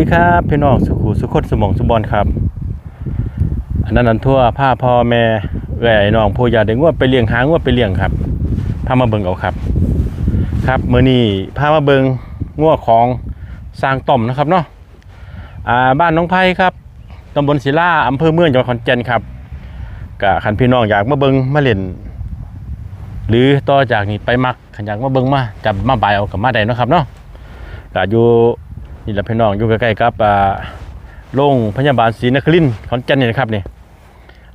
สวัสดีครับพี่น้องสุขุสุขนสมองสุบอลครับ อันนั้นอันทั่วผ้าพ่อแม่แหว่น้องผู้ยาเด็กว่าไปเลี้ยงหางว่าไปเลี้ยงครับพามาเบิงเอาครับ ครับเมื้อนี้พามาเบิงงัวของสร้างต่อมนะครับเนาะอ่าบ้านน้องไผ่ครับตำบลศิลาอำเภอเมืองจังหวัดขอนแก่นครับกะคันพี่น้องอยากมาเบิงมาเล่นหรือต่อจากนี้ไปมักขันอยากมาเบิงมาจับมาบายเอากับมาได้นะครับเนาะก็อยู่ นี่แหละพี่น้องอยู่ใกล้ๆกับอ่าโรงพยาบาลศรีนครินทร์ขอนแก่นนี่นะครับนี่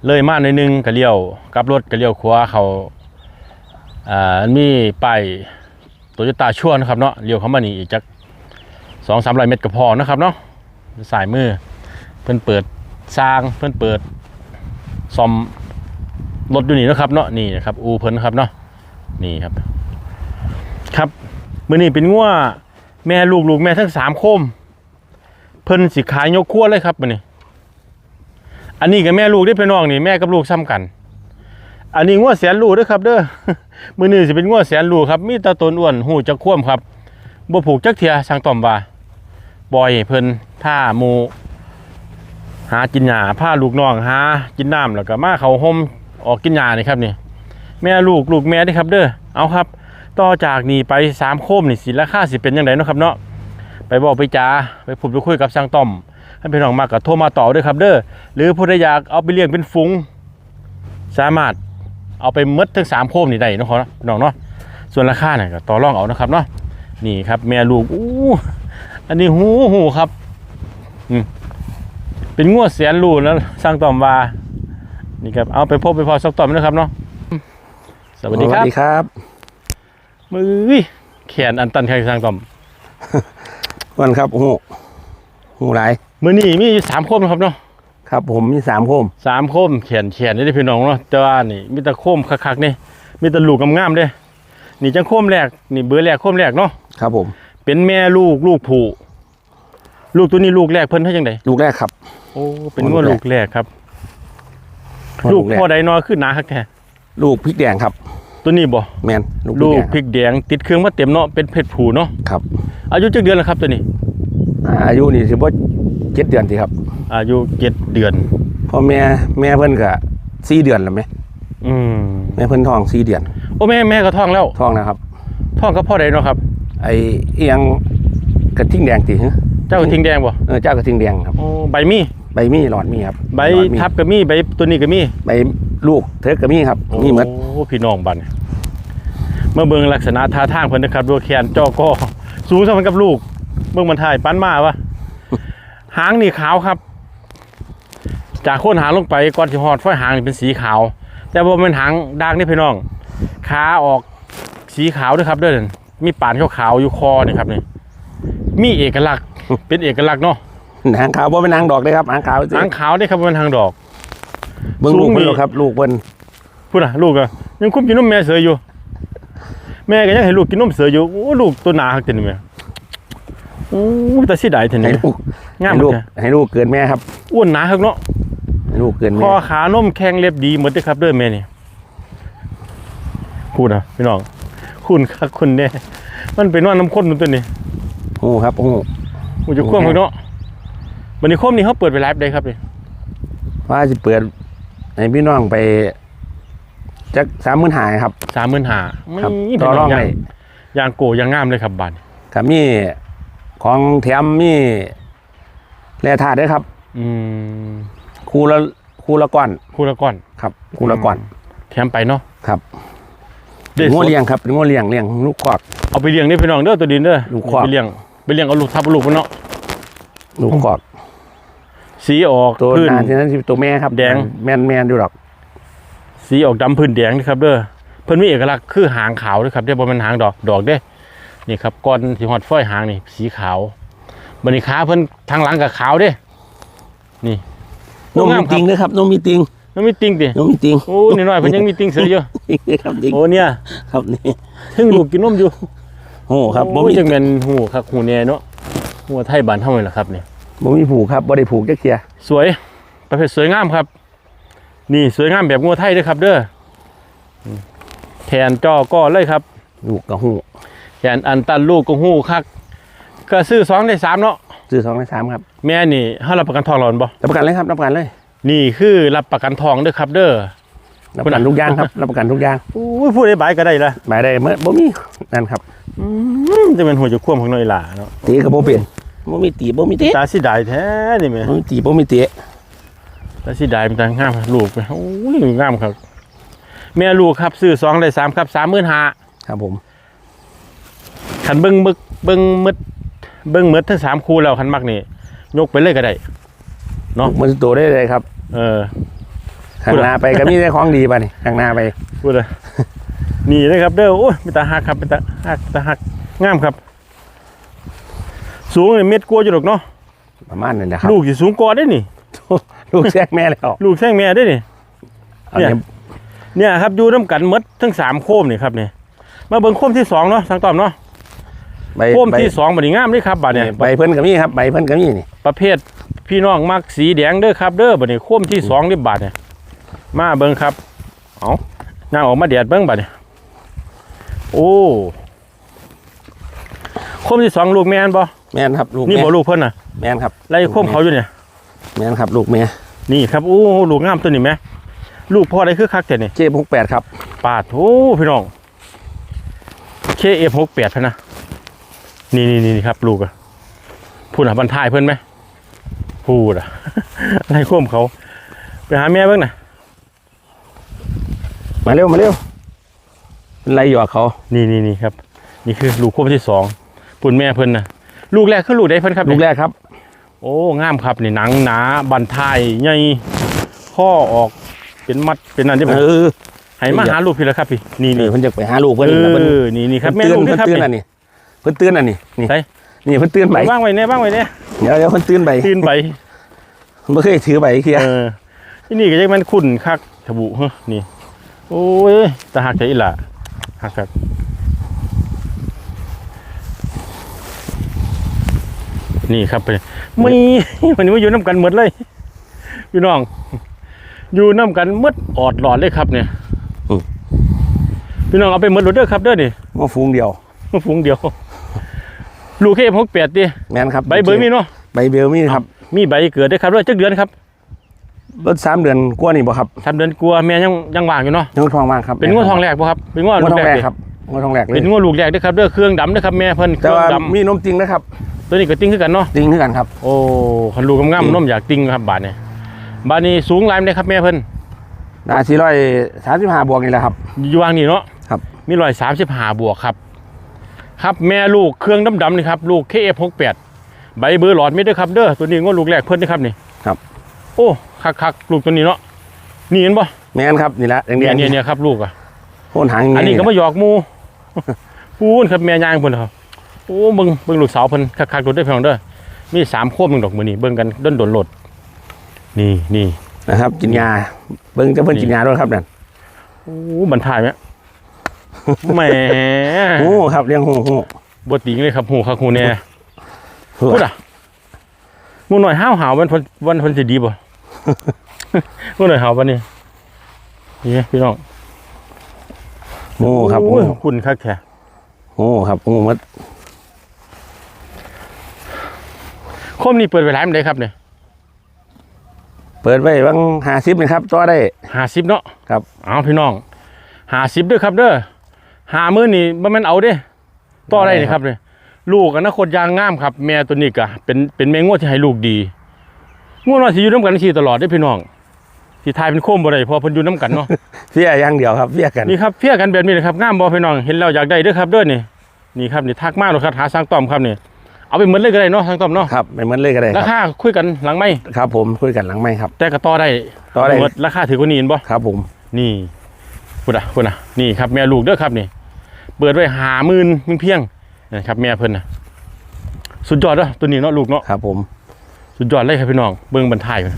เลยมาหน่อยนึงก็เลี้ยวกลับรถก็เลี้ยวขวาเขาอ่ามีป้ายโตโยต้าชั่วนะครับเนาะเลี้ยวเข้ามานี่อีกจักสองสามร้อยเมตรก็พอนะครับเนาะสายมือเพิ่อนเปิดสร้างเพิ่อนเปิดซ่อมรถอยู่นี่นะครับเนาะนี่นะครับอูเพิ่นครับเนาะนี่ครับ ครับมื้อนี้เป็นงัว แม่ลูกลูกแม่ทั้งสามโคม เพิ่นสิขายยกขั้วเลยครับมันนี่อันนี้กับแม่ลูกได้อพี่น้องนี่แม่กับลูกซ้ำกัน อันนี้งัวแสนลูกด้อครับ เด้อมื้อนี้สิเป็นงัวแสนลูกครับมีตาตนอ้วนหูจักคว่ำครับบ่ผูกจักเทียช่างต่อมว่าบ่อยเพิ่นท่าหมูหากินหญ้าพาลูกน้องหากินน้ำแล้วก็มาเขาห่มออกกินหญ้านี่ครับนี่แม่ลูกลูกแม่ด้ครับเด้อเอาครับ ต่อจากนี้ไปสามโคมนี่สิราคาสิเป็นยังไงเนาะครับเนาะไปบอกไปจาไปพูดไปคุยกับช่างต้อมให้พี่น้องมากกับโทรมาต่อด้วยครับเด้อหรือผู้ใดอยากเอาไปเลี้ยงเป็นฝูงสามารถเอาไปมดทั้งสามโคมนี่ได้เนาะครับน้องเนาะส่วนราคาเนี่ยก็ต่อรองเอานะครับเนาะนี่ครับ แม่ลูกอู้อันนี้หูหูครับอืมเป็นงวดแสนลูกแล้วช่างต้อมวานี่ครับเอาไปพบไปพอสักต้อมนะครับเนาะสวัสดีครับสวัสดีครับ มือแขนอันตันใครสร้างต่อมวันครับหูหูหลายมือนี่มีอยู่สามโคมนะครับเนาะครับ ผมมีสามโคมสามโคมแขนแขนนี่ได้อพี่น้องเนาะแต่ว่านี่มีแต่โคมคักๆนี่มีแต่ลูกงามๆเด้อนี่จังโคมแรกนี่เบอร์แรกโคมแรกเนาะครับ ผม เป็นแม่ลูกลูกผู้ลูกตัวนี้ลูกแรกเพิ่นเท่าจังไดลูกแรกครับ โอ้เป็นงวดลูลูกกแรแรกกครับพ่อลูกแรพ่อใดนอขึ้นหนาคักแท้ลูกพริกแดงครับ ตัวนี้บ่แมนลูกพริลูกกแดงพริกแดงติดเครื่องมาเต็มเนาะเป็นเพชรผูเนาะครับ อายุจักเดือนแล้วครับตัวนี้ อายุนี่สิบ่เจ็ดเดือนสิครับ อายุเจ็ดเดือนพ่อแม่แม่เพิ่นก็สี่เดือนแล้วไหมอืมแม่เพิ่นท้องสี่เดือน โอ้แม่แม่ก็ท้องแล้วท้องนะครับท้องกับพ่อใดเนาะครับ ไอ้เอียงกระทิงแดงติฮะเจ้ากระทิงแดงบ่เออเจ้ากระทิงแดงครับโอ้ใบมีใบมีหลอดมีครับ ใบหลอดมีทับก็มีใบตัวนี้ก็มีใบลูกเทิกก็มีครับมีหมดโอ้พี่น้องบัดน เมื่อเบิ่งลักษณะท่าทางเพิ่นนะครับดูแขนจอก็สูงสมันกับลูก เบิ่งมันถ่ายปั้นมาวะหางนี่ขาวครับ จากโคนหางลงไปก่อนสิฮอดฝ้อยหางนี่เป็นสีขาว แต่บ่แม่นหางด่างนี่พี่น้องขาออกสีขาวด้วยครับเด้อนั่นมีปานขาวๆอยู่คอนี่ครับนี่มีเอกลักษณ์เป็นเอกลักษณ์เนาะหางขาวบ่เป็นหางดอกเลยครับหางขาวสิหางขาวนี่ครับบ่แมันหางดอกเบิ่งลูกสูงเพิ่นนี่ดูครับ ลูกเพิ่นพูดอะลูกอะยังคุ้มกินนมแม่เสืออยู่ แม่ก็ยังให้ลูกกินนมเสืออยู่โอ้ลูกตัวหนาหักเต็มเลยโอ้แต่สิได้เถอะให้นี่ลูกงามให้ลูกจ้ะให้ลูกเกินแม่ครับอ้วนหนาหักเนาะให้ลูกเกินคแม่อขานมแข็งเล็บดีหมดเลยครับเด้อแม่นี่พูดอะพี่น้องคุณคักคุณเนี่ยมันเป็นว่าน้ำข้นตัวนี้โอ้ครับโอ้มันจะควบเนาะวันนี้คมนี่เขาเปิดไปไลฟ์ได้ครับนี่ว่าจะเปิดให้พี่น้องไป จักสามหมื่นหายครับ สามหมื่นหาครับไม่ต่อรองย่าให้ยางโกยางงามเลยครับบันกับมีของแถมมีแร่ธาตุด้วยครับอืมคูละคูละก้อนคู่ละก้อนครับคูละก้อนแถมไปเนาะครับได้เป็นสง้อดเลี้ยงครับเป็นง้อเลี้ยงเลี้ยงลูกคอก เอาไปเลี้ยงนี่พี่น้องเด้อตัวดินเด้อลูกควัก ไปเลี้ยงไปเลี้ยงเอาลูกทับลูกมันเนาะลูกคอกสีออกตัวพื้น นานที่นั้นสิตัวแม่ครับแดง แมนแมนดูหรอก สีออกดำพื้นแดงนะครับเด้อเพิ่นมีเอกลักษณ์คือหางขาวนะครับเด้อบ่แม่นหางดอกดอกเด้นี่ครับก้อนสิฮอดฝ้อยหางนี่สีขาวบัดนี้ขาเพิ่นทางหลังก็ขาวเด้ นี่นมงามีมคติรับงด้วยครับนมมีติงมันมีติ่งตินมมีติงโอ้นี่น้อยเพิ่นยังมีติ่งเสืออยู่ติงด้วยครับติงโอ้เนี่ยครับนี่ถึงลูกกินนมอยู่โอ้ครับบ่โอ้มีจังแม่นหูคักหูแน่เนาะหัวไทยบ้านเฮานี่ล่ะครับนี่บ่มีผูกครับบ่ได้ผูกจักเทียสวยประเภทสวยงามครับ นี่สวยงามแบบงัวไทยเด้อครับ เด้ออืมแทนจอก็เลยครับ ลูกกระหูแทนอันตันลูกก็หู้คักก็ซื้อสองได้สามเนาะซื้อสองได้สามครับ แม่นี่เฮารับประกันทองเราบ่รับประกันเลยครับรับประกันเลย นี่คือรับประกันทองเด้อครับ เด้อรับประกันทุกอย่างครับรับประกันทุกอย่างอุ้ยพูดได้บายก็ได้ละหมายได้เมื่อบ่มีนั่นครับอืมจะเป็นหัวจะคว่ำของน้อยหล่าเนาะตีก็บ่เป็นบ่มีตีบ่มีเตะตาสิดายแท้นี่แม่บ่มีตีบ่มีเตะ ตาสิดายเป็นตางามลูกโอ้ยงามครับ แม่ลูกครับซื้อสองได้สามครับสามหมื่นห้าครับผมคันเบิ้งมึกเบิ้งมึดเบิ้งมึดทั้งสามคู่แล้วคันมักนี่ยกไปเลยก็ได้เนาะมันโตได้เลยครับ เออข้างหน้าไปก็มีแต่ของดีป่ะนี่ข้างหน้าไปพูดเลยนี่เลยครับเด้อโอ้ยเป็นตาหักครับเป็นตาหักตาหักงามครับ สูงนี่เม็ดกลัวาอยู่หรอกเนาะประมาณนั้นนะครับลูกสิสูงกว่าได้นี่ ลูกแทรกแม่แล้วลูกแท่งแม่ได้นี่เอาเนี่ยเนี่ยเนี่ยครับอยู่น้ำกันหมดทั้งสามโคมนี่ครับนี่มาเบิ่งโคมที่สองเนาะสังตอมเนาะใบโคมใบที่สองบัดนี้งามเลยครับบัดเนี่ยใบเพิ่นก็มีครับใบเพิ่นก็มีนี่ประเภทพี่น้องมักสีแดงเด้อครับเด้อบัดนี้โคมที่สองนี่บาดเนี่ยมาเบิ่งครับเอาย่างออกมาแดดเบิ่งบัดเนี่ยโอ้โคมที่สองลูกแม่นบ่แม่นครับลูกนี่แม่บ่ลูกเพิ่นน่ะแม่นครับไล่โคมเขาอยู่เนี่ย แม่นครับ ลูกแม่นี่ครับโอ้ลูกงามตัวนี้แม่ลูกพ่อได้คือคักแต่นี่เจ็บหกแปดครับปาดโอ้พี่น้อง KF68 พะนะนี่นี่นี่ครับ ลูกอะพูดหาบรรทายเพื่อนไหมพูดอะอะไรข่มเขา ไปหาแม่เบ้างนะมาเร็วมาเร็วเป็นไรหยอกเขา นี่นี่นี่ครับ นี่คือลูกข่มที่สองปุ่นแม่เพิ่นนะลูกแรกคือลูกได้เพิ่นครับ ลูกนี่แรกครับ โอ้งามครับนี่หนังหนาบันทายใหญ่ข้อออกเป็นมัดเป็นนั่นที่ผมเออให้มาหาลูกพี่แล้วครับพี่นี่นี่นี่เพิ่นจะไปหาลูกเพิ่นเอน่ะเพิ่นอนี่นี่ครับแม่เพิ่นลูเตือกนด้วยเพิ่นครับเตือนอันนี้เพิ่นเตือนอันนี้นี่ไหนนี่เพิ่นเตือนใบบ้างไว้เนี่ยบ้างไว้เนี่ยเดี๋ยวเดี๋ยวเพิ่นเตือนใบตื่นไปบ่เคยถือใบเคียเออที่นี่ก็ยังมันขุ่นคักทบุเฮ้อนี่โอ้ยตาหักใจอีหล่ะหักครับ นี่ครับไปไม่วันนี้มาอยู่น้ำกันหมดเลยพี่น้อง อยู่น้ำกันหมดออดหลอดเลยครับเนี่ยพี่น้องเอาไปหมดรถเด้อครับเด้อนี่มาฟูงเดียวมาฝูงเดียว ลูกเคพกแปดดิแม่นครับใบเบอร์มีเนาะใบเบลมีครับ มีใบเกิดได้วยครับด้วยจักเดือนครับรถสามเดือนกว่านี่บ่ครับทำเดือนกลัวแม่ยังยังว่างอยู่เนาะยังทองว่างครับเป็นงวดทองแรกป่ะครับเป็นงวดงวดลูทกองแรแรกกดิครับงวดทองแรกเลเป็ยนงวดลูกแรกด้วยครับเด้อเครื่องดำด้วยครับแม่เพิ่นเคแต่รื่องว่าดมีนมจริงนะครับำ ตัวนี้ก็ติ้งคือกันเนาะจริงคือกันครับ โอ้คันลูกงามๆน้มอยากติ้งครับบาทเนี่ยบาทนี้สูงหลายไหมครับแม่เพิ่นนาสี่ร้อยสามสิบห้าบวกนี่แหละครับ อยู่วางนี่เนาะ ครับ มีร้อยสามสิบห้าบวกครับ ครับแม่ลูกเครื่องดำๆนี่ครับลูก KF68 ใบเบอร์หลอดไม่ด้วยครับเด้อตัวนี้งวดลูกแรกเพิ่นนะครับนี่ ครับ โอ้คักๆลูกตัวนี้เนาะ นี่เห็นป่ะแม่นครับนี่แหละแดเนี่ยงเนี่ยเนี่ยครับลูกอะๆโคนหางอันนี้ก็มาหยอกหมูปูนครับแม่ย่างเพิ่นครับ โอ้เบิ่งเบิ่งลูกสาวเพิ่นคักๆโดดได้อพี่น้องเด้อมีสามโคมหนึ่งดอกมือนี่เบิ่งกันด้นโดนโหลด นี่นี่นะครับ กินยาเบิ่งจะเพิ่นนี่กินยาด้วยครับนั่นโอ้บันทายไหมแหมโอ้ครับเลี้ยงหูหูบติงเลยครับหูคักหูแน่หูพูดอะหมูหน่อยห้าวหาววันเพิ่นวันเพิ่นสิดีบ่หมูหน่อยหาววันนี้นี่พี่น้องโอ้ครับโอ้โอ้ยคุณคักแท้โอ้ครับโอ้มัด โคมนี่เปิดไว้หลายมันได้ครับเนี่ยเปิดไว้บางห้าสิบนะครับต่อได้ห้าสิบเนาะครับ เอาพี่น้องห้าสิบด้วยครับเด้อหามื้อนี่บ่แม่นเอาเด้ต่อได้นี่ครับเนี่ยลูกอนาคตยางงามครับ แม่ตัวนี้ก็เป็นเป็นแม่งวดที่ให้ลูกดีงวดน้อยสิอยู่นํกันสิตลอดเด้อพี่น้องสิทายเป็นโคมบ่ได้เพอเพิ่นอยู่นํกันเนาะเฟี้ยอย่างเดียวครับเฟี้ยกันนี่ครับเพียกันแบบนี้นะครับงามบ่พี่น้องเห็นแล้วอยากได้เด้อครับเด้อนี่นี่ครับนี่ทักมาเลยครับหาสร้างต้อมครับนี่ เอาไปเหมือนเลยก็ได้เนาะสร้างต้อมเนาะครับไม่เหมือนเลยก็ได้ครารับคาคุยกันหลังไม่ครับผมคุยกันหลังไม่ครับ แต่ก็ต่อได้ต่อได้หมดราคาถือกว่านี้เห็นบ่ครับผมนี่พูดอะพูดอะนี่ครับแม่ลูกเด้อครับนี่ เปิดไว้หาหมื่นเพียงๆนะครับแม่เพิ่นน่ะสุดยอดเด้อตัวนี้เนาะลูกเนาะ ครับผมสุดยอดเลยครับพี่น้องเบิ่งบรรทายเพิ่น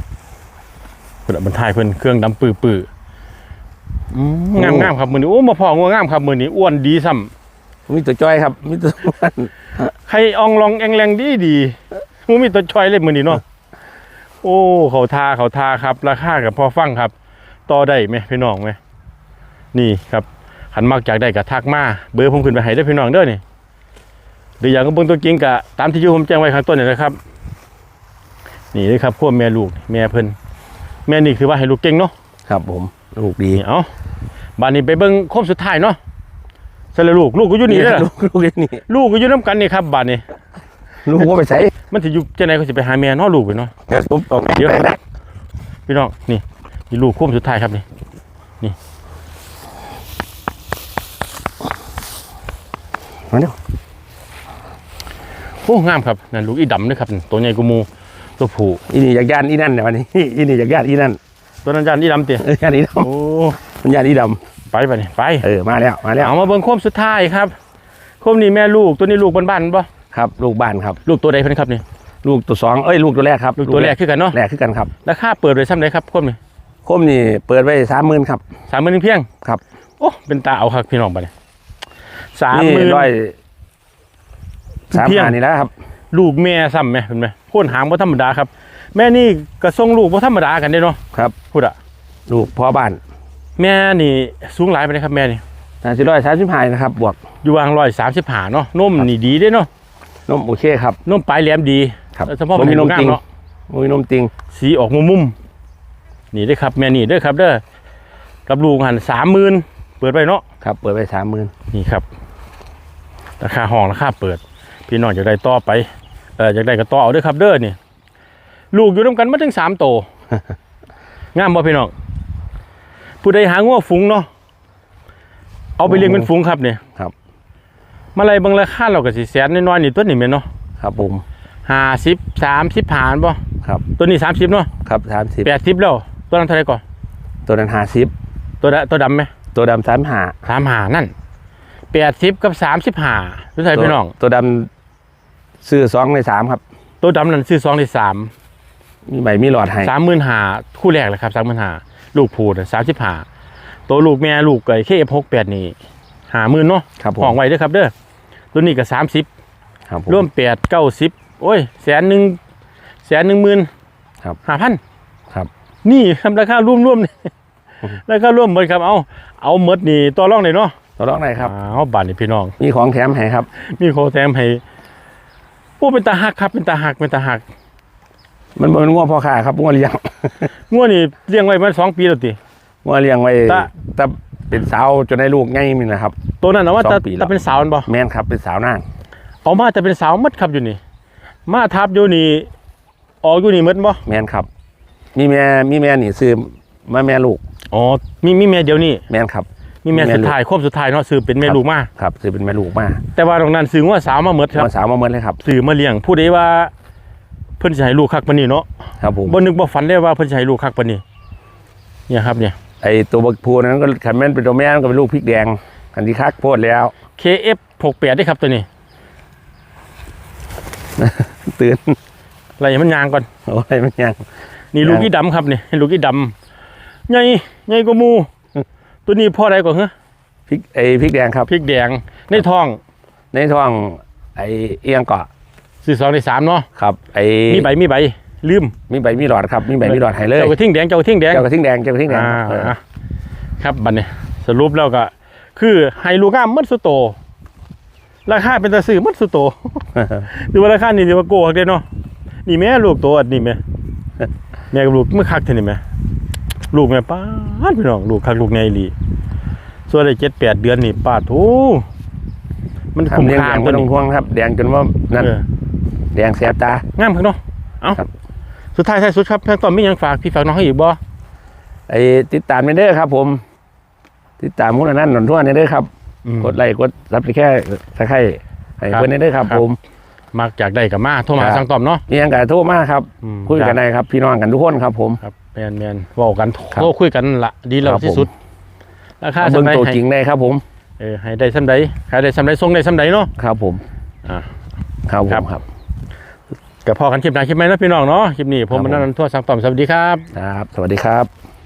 พูดอะบรรทายเพิ่นเครื่องดำปื้อๆอืมงามงามๆครับมื้อนี้โอ้มาพองัวงามครับมื้อนี้อ้วนดีซ้ำ มีตัวจ้อยครับ มีตัวใครอองลองแองแรงดีดีมูมีตัวช่อยเลยมือนี้เนาะ โอ้ เขาทาเขาทาครับ ราคากับพอฟังครับ ต่อได้ไหมพี่น้องไหม นี่ครับหันมากจากได้กับทักมา เบอร์ผมขึ้นไปให้ได้อพี่น้องเด้อนี่หรืออย่างก็เบิ่งตัวจริงกะตามที่อยู่ผมแจ้งไว้ข้างต้นนี่นะครับ นี่เลยครับพวกแม่ลูกแม่เพิ่นแม่นี่คือว่าให้ลูกเก่งเนาะ ครับผม ลูกดีนี่เอาบ้านนี้ไปเบิ่งโคมสุดท้ายเนาะ เสร็จแล้วลูกลูกก็อยู่นี่เด้อลูกลูกนี่ลูกก็อยู่น้ำกันนี่ครับบ้านนี้ลูกว่าไปใส่มันสิอยู่จังไดก็สิไปหาแม่เนาะลูกไปเนาะเดี๋ยวผมเอาเดี๋ยวพี่น้องนี่นี่ลูกโคมสุดท้ายครับนี่มาเดี๋ยวโอ้งามครับนั่นลูกอีดำเด้อครับตัวใหญ่กูมูตัวผู้อีนี่อยากย่านอีนั่นเนี่ยวันนี้อีนี่อยากย่านอีนั่นตัวนั้นจานอีดำเตี้ยเออย่านอีดโอ้ำมันย่านอีด ไปไปนี่ไปำเออมาแล้วมาแล้วเอามาเบิ่งโคมสุดท้ายครับโคมนี่แม่ลูกตัวนี้ลูกบ้านๆบ่ครับลูกบ้านครับ ลูกตัวใดเพิ่นครับนี่ลูกตัวสองเอ้ยลูกตัวแรกครับลูกตัวแรกคือกันเนาะแรกคือกันครับราคาเปิดไว้ซ้ำใดครับโคมนี่โคมนี่เปิดไว้สามหมื่นครับสามหมื่นเพียงครับโอ้เป็นตาเอาครับพี่น้องไปเลยสามนี่หมื่นร้อยสามเพียงพันนี่แล้วครับ ลูกแม่ซ้ำไหมเห็นไหมโค่นหางบ่ธรรมดาครับ แม่นี่กระทรงลูกบ่ธรรมดากันเด้เนาะครับพูดอะลูกพ่อบ้าน แม่นี่สูงหลายไปเลยครับแม่นี่น่าจะร้อยสามสิบห้านะครับ บวกอยู่วางร้อยสามสิบหาเนาะนมนี่ดีเด้เนาะนมโอเคครับนมปลายแหลมดีครับเฉพาะบ่เป็นมีนมงามจริงเนาะมุ้ยนมติง สีออกมุมมุมๆนี่เด้อครับ แม่นี่เด้อครับเด้อกับลูกหันสามหมื่นเปิดไปเนาะครับ เปิดไว้สามหมื่นนี่ครับ ราคาห้องราคาเปิด พี่น้องอยากได้ต่อไปเอออยากได้ก็ต่อเอาเด้วยครับเด้อนี่ลูกอยู่ร่วมกันมาถึงสามโตงามบ่พี่น้อง ผู้ใดหางัวฝูงเนาะเอาไปเลี้ยงเป็นฝูงครับเนี่ยครับมาอะไรบางราคาเราก็สิแสนน้อยๆนี่ตัวนี้แม่นเนาะครับผมห้าสิบสามสิบผ่านบ่ครับตัวนี้สามสิบเนาะครับสามสิบแปดสิบแล้วตัวนั้นเท่าไหร่ก่อนตัวนั้นห้าสิบตัวดะตัวดำไหมตัวดำสามห้าสามหานั่นแปดสิบกับสามสิบห้ารู้ใส่พี่น้อง ตัวดำซื้อสองในสามครับ ตัวดำนั่นซื้อสองในสามมีใบมีหลอดให้สามหมื่นหาคู่แรกเลยครับสามหมื่นหา ลูกผูดสามสิบหาตัวลูกแม่ลูกไก่เคเอฟหกแปดนี่หาหมื่นเนาะครับผม ห้องไว้เด้อครับเด้อตัวนี้ก็สามสิบครับผม ร่วมแปดเก้าสิบโอ้ยแสนหนึ่งแสนหนึ่งหมื่นครับห้าพันครับนี่ทำราคาร่วมร่วมๆนี่ราคาร่วมหมดครับเอาเอาหมดนี่ต่อรองเลยเนาะตัวรองไหนครับ เอาบัตรนี่พี่น้อง มีของแถมให้ครับ มีโคแถมให้โอ้เป็นตาหักครับเป็นตาหักเป็นตาหัก มันบ่เป็นงัวพ่อค้าครับงัวเลี้ยง งัวนี่เลี้ยงไว้มาสองปีแล้วติ งัวเลี้ยงไว้ตะ แต่เป็นสาวจนได้ลูกง่ายนี่นะครับ ตัวนั้นเอาว่าสองตาปีแล้วตาเป็นสาวนั่นบ่แม่นครับเป็นสาวนาง เอามาแต่เป็นสาวหมดครับอยู่นี่ มาทับอยู่นี่ออกอยู่นี่หมดบ่แม่นครับ มีแม่มีแม่นี่ซื้อมาแม่ลูกอ๋อมีมีแม่เดียวนี่แม่นครับ มีแม่มีแม่ สุดท้ายครบสุดท้ายเนาะซื้อเป็นแม่ครับลูกมา ครับซื้อเป็นแม่ลูกมาแต่ว่าตรงนั้นซื้อว่าสาวมาหมดครับมาสาวมาเมื่อเลยครับ ซื้อมาเลี้ยงผู้ใดว่าเพิ่นสิให้ลูกคักปานนี้เนาะครับผมบ่นึกบ่ฝันได้ว่าเพิ่นสิให้ลูกคักปานนี้เนี่ยครับเนี่ยไอตัวบักพูนั้นก็ขันแม่นเป็นตัวแม่นก็เป็นลูกพริกแดง อันที่คักโพดแล้ว KF 68ได้ครับตัวนี้ ตื่นอะไรมันยางก่อนโอ้ยมันยังนี่ยังลูกอีดำครับนี่ลูกอีดำใหญ่ใหญ่กว่าหมูตัวนี้พ่อใดก่อนเหรอพริกไอพริกแดงครับ พริกแดงในท้องในท้องไอเอียงเกาะ สี่สองในสามเนาะครับไอมีใบมีใบลืมมีใบมีหลอดครับมีใบมีหลอดให้เลยเจ้ากระทิ่งแดงเจ้ากระทิ่งแดงเจ้ากระทิงแดงเจ้ากระทิงแดงอ่าเอออะครับบัดนี้สรุปแล้วก็ คือไฮลูก้ามมัดสุโต ราคาเป็นตะซื้อมัดสุโตดูว่าราคานี่ถือว่าโกหักเด้เนาะนี่แม่ลูกตัวอันนี่แม่แม่กับลูกเมื่อคักเท่านี่แม่ลูกแม่ป้าดพี่น้องลูกคักลูกในอีหลีส่วนไอ้เจ็ดแปดเดือนนี่ป้าดโถมันครับคุ้มเลี้ยงค่าแดงตัไม่วต้อนี้งห่วงครับ แดงจนว่านั่นเออ แดงแสบตา งามครับเนาะเอาครับ สุดท้ายท้ายสุดครับแพงต้อมมีหยังฝากพี่ฝากน้องให้อีกบ่ไอติดตามในเด้อครับ ผม ติดตามมุนนั่นหนอนทั่วในเด้อครับ อืม กดไลค์กดซับสไครต์ตะไคร้ให้ครับเพื่อนในเด้อครับ ครับ ผม มักจากได้กับมาโทรมาครับ สั่งตอมเนาะ มีอย่างกันโทรมาครับ อืม คุยกันได้ครับ พี่น้องกันทุกคนครับ ผม ครับแมนแมนเว้ากันครับโทรคุยกันละดีแล้วครับ ที่สุดราคาเอาสำเบิ่งไรตัวให้จริงได้ครับผม เออให้ได้สำไรใครได้สำไรส่งได้สำไรเนาะ ครับผม อ่า ครับผครัมบครับ กับพอกันคลิปหน้าคลิปไหมนะพี่น้องเนาะคลิปนี้ผมครับมันนั่นทั่วสั่งตอมสวัสดีครับ ครับ สวัสดีครับ